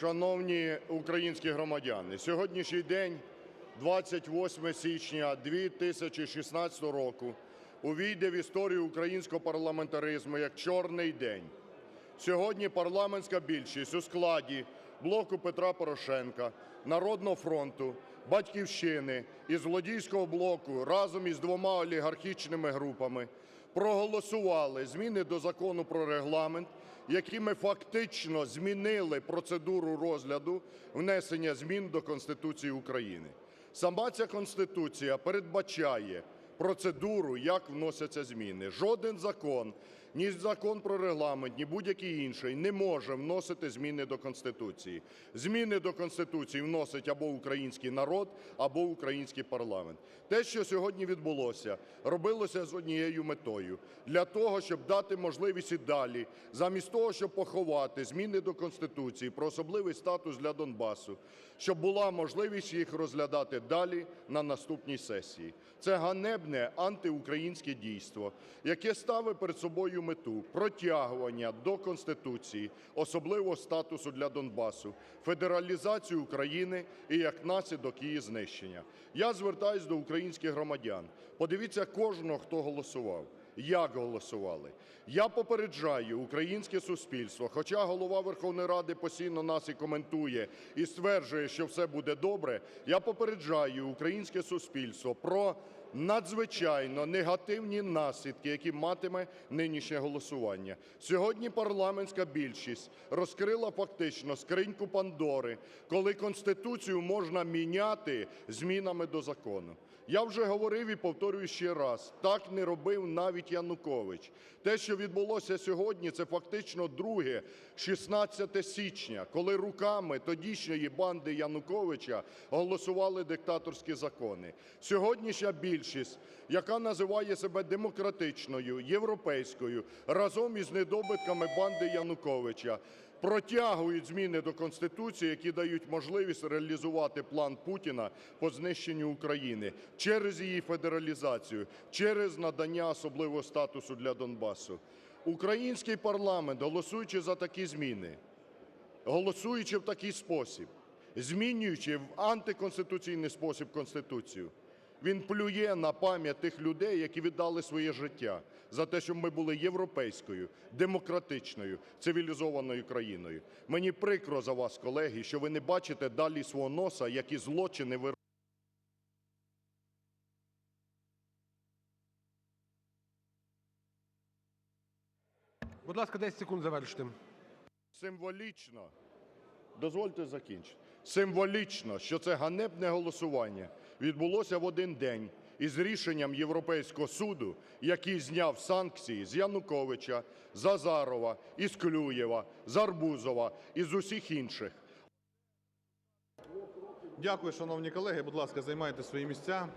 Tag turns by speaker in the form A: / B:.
A: Шановні українські громадяни, сьогоднішній день, 28 січня 2016 року, увійде в історію українського парламентаризму як чорний день. Сьогодні парламентська більшість у складі "Блоку Петра Порошенка", "Народного фронту", "Батьківщини" і злодійського блоку разом із двома олігархічними групами проголосували зміни до Закону про Регламент, якими фактично змінили процедуру розгляду внесення змін до Конституції України. Сама ця Конституція передбачає процедуру, як вносяться зміни. Жоден закон, ні Закон про Регламент, ні будь-який інший не може вносити зміни до Конституції. Зміни до Конституції вносить або український народ, або український парламент. Те, що сьогодні відбулося, робилося з однією метою: для того, щоб дати можливість і далі, замість того, щоб поховати зміни до Конституції про особливий статус для Донбасу, щоб була можливість їх розглядати далі на наступній сесії. Це ганебне антиукраїнське дійство, яке ставить перед собою мету протягування до Конституції особливого статусу для Донбасу, федералізацію України і як наслідок її знищення. Я звертаюсь до українських громадян. Подивіться кожного, хто голосував. Як голосували? Я попереджаю українське суспільство, хоча Голова Верховної Ради постійно нас і коментує, і стверджує, що все буде добре, я попереджаю українське суспільство про надзвичайно негативні наслідки, які матиме нинішнє голосування. Сьогодні парламентська більшість розкрила фактично скриньку Пандори, коли Конституцію можна міняти змінами до закону. Я вже говорив і повторюю ще раз: так не робив навіть Янукович. Те, що відбулося сьогодні, це фактично друге 16 січня, коли руками тодішньої банди Януковича голосували диктаторські закони. Сьогоднішня більшість, яка називає себе демократичною, європейською, разом із недобитками банди Януковича протягують зміни до Конституції, які дають можливість реалізувати план Путіна по знищенню України через її федералізацію, через надання особливого статусу для Донбасу. Український парламент, голосуючи за такі зміни, голосуючи в такий спосіб, змінюючи в антиконституційний спосіб Конституцію, він плює на пам'ять тих людей, які віддали своє життя за те, щоб ми були європейською, демократичною, цивілізованою країною. Мені прикро за вас, колеги, що ви не бачите далі свого носа, які злочини ви
B: Будь ласка, 10 секунд завершити.
A: Символічно, дозвольте закінчити, символічно, що це ганебне голосування відбулося в один день із рішенням Європейського суду, який зняв санкції з Януковича, з із Клюєва, з Арбузова і з усіх інших.
C: Дякую, шановні колеги. Будь ласка, займайте свої місця.